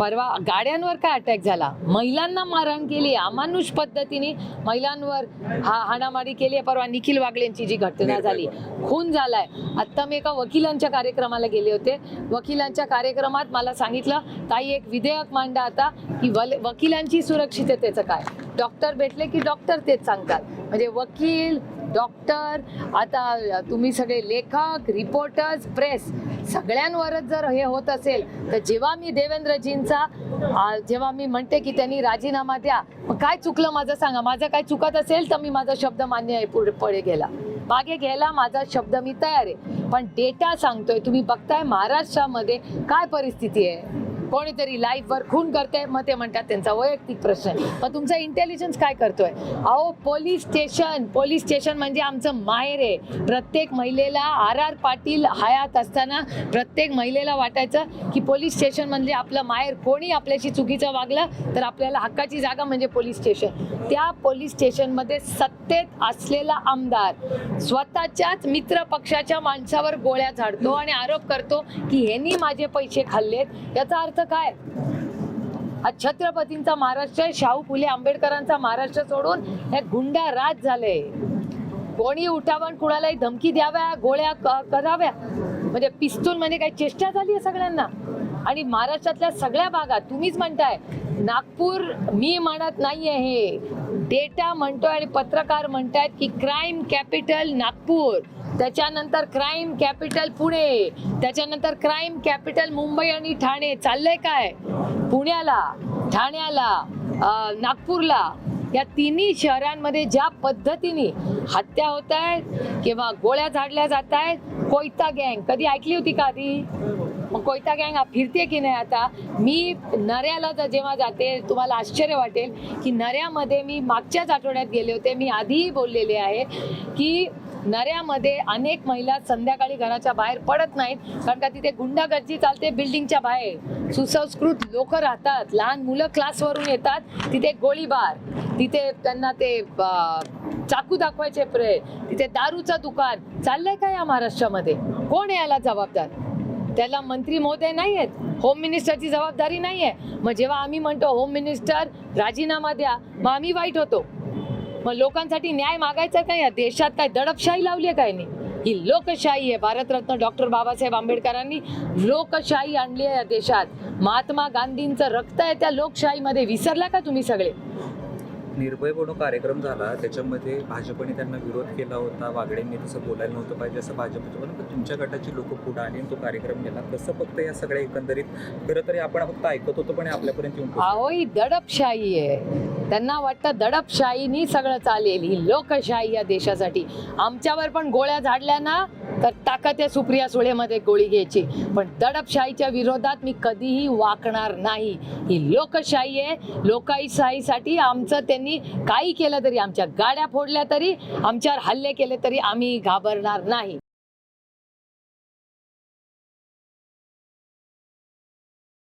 परवा गाड्यांवर काय अटॅक झाला? महिलांना मारहाण केली अमानुष पद्धतीने महिलांवर हा हाणामारी केली आहे. परवा निखिल वागलेंची जी घटना झाली खून झालाय. आत्ता मी एका वकिलांच्या कार्यक्रमाला गेले होते. वकिलांच्या कार्यक्रमात मला सांगितलं ताई एक विधेयक मांडा आता की वल- वकिलांची सुरक्षिततेचं काय? डॉक्टर भेटले की डॉक्टर तेच सांगतात. म्हणजे वकील डॉक्टर आता तुम्ही सगळे लेखक रिपोर्टर्स प्रेस सगळ्यांवरच जर हे होत असेल तर जेव्हा मी देवेंद्रजींचा जेव्हा मी म्हणते की त्यांनी राजीनामा द्या मग काय चुकलं माझं सांगा? माझं काय चुकत असेल तर मी माझा शब्द मान्य आहे पुढे पुढे गेला मागे घ्यायला माझा शब्द मी तयार आहे. पण डेटा सांगतोय तुम्ही बघताय महाराष्ट्रामध्ये काय परिस्थिती आहे? कोणीतरी लाईफवर खून करते मग ते म्हणतात त्यांचा वैयक्तिक प्रश्न मग तुमचा इंटेलिजन्स काय करतोय? अहो पोलीस स्टेशन पोलीस स्टेशन म्हणजे आमचं माहेर आहे. प्रत्येक महिलेला आर आर पाटील हयात असताना प्रत्येक महिलेला वाटायचं की पोलीस स्टेशन म्हणजे आपलं माहेर कोणी आपल्याशी चुकीचं वागलं तर आपल्याला हक्काची जागा म्हणजे पोलीस स्टेशन त्या पोलीस स्टेशनमध्ये सत्तेत असलेला आमदार स्वतःच्याच मित्र पक्षाच्या माणसावर गोळ्या झाडतो आणि आरोप करतो की ह्यांनी माझे पैसे खाल्लेत. याचा अर्थ काय? छत्रपतींचा महाराष्ट्र आहे शाहू फुले आंबेडकरांचा महाराष्ट्र सोडून हे गुंडा राज झाले. कोणी उठावण कुणालाही धमकी द्याव्या गोळ्या कराव्या. म्हणजे पिस्तूल म्हणजे काही चेष्टा झाली आहे सगळ्यांना. आणि महाराष्ट्रातल्या सगळ्या भागात तुम्हीच म्हणताय नागपूर मी म्हणत नाहीये हे. डेटा म्हणतोय आणि पत्रकार म्हणतायत की क्राईम कॅपिटल नागपूर. त्याच्यानंतर क्राईम कॅपिटल पुणे. त्याच्यानंतर क्राईम कॅपिटल मुंबई आणि ठाणे. चाललंय काय? पुण्याला ठाण्याला नागपूरला. या तिन्ही शहरांमध्ये ज्या पद्धतीने हत्या होत आहेत किंवा गोळ्या झाडल्या जात आहेत कोयता गँग. कधी ऐकली होती का आधी? मग कोयता गँग फिरते की नाही आता? मी नऱ्याला जर जेव्हा जाते तुम्हाला आश्चर्य वाटेल की नऱ्यामध्ये मी मागच्याच आठवड्यात गेले होते. मी आधीही बोललेले आहे की नऱ्यामध्ये अनेक महिला संध्याकाळी घराच्या बाहेर पडत नाहीत कारण का तिथे गुंडागर्दी चालते बिल्डिंगच्या बाहेर. सुसंस्कृत लोक राहतात लहान मुलं क्लासवरून येतात तिथे गोळीबार तिथे त्यांना ते चाकू दाखवायचे प्रय तिथे दारूचं दुकान. चाललंय का या महाराष्ट्रामध्ये? कोण याला जबाबदार? त्याला मंत्री महोदय नाही आहेत होम मिनिस्टरची जबाबदारी नाही आहे मग जेव्हा आम्ही म्हणतो होम मिनिस्टर राजीनामा द्या. मग आम्ही वाईट होतो. मग लोकांसाठी न्याय मागायचा काय? या देशात काय दडपशाही लावली आहे काय नाही? ही लोकशाही आहे. भारतरत्न डॉक्टर बाबासाहेब आंबेडकरांनी लोकशाही आणली आहे या देशात. महात्मा गांधींचं रक्त आहे त्या लोकशाहीमध्ये. विसरला का तुम्ही सगळे? निर्भय म्हणून कार्यक्रम झाला. त्याच्यामध्ये भाजपने त्यांना विरोध केला होता. वागडेंनी तसं बोलायला नव्हतं पाहिजे असं भाजपचं म्हणून पण तुमच्या गटाची लोक पुढे आली आणि तो कार्यक्रम केला कसं फक्त या सगळ्या एकंदरीत खरं तरी आपण फक्त ऐकत होतो पण आपल्यापर्यंत येऊन अहोई अहो ही दडपशाही आहे. त्यांना वाटतं दडपशाहीनी सगळं चालेल. ही लोकशाही या देशासाठी. आमच्यावर पण गोळ्या झाडल्या ना तर ताकद आहे सुप्रिया सुळेमध्ये गोळी घ्यायची. पण दडपशाहीच्या विरोधात मी कधीही वाकणार नाही. ही लोकशाही आहे. लोकशाहीसाठी आमचं त्यांनी काही केलं तरी आमच्या गाड्या फोडल्या तरी आमच्यावर हल्ले केले तरी आम्ही घाबरणार नाही.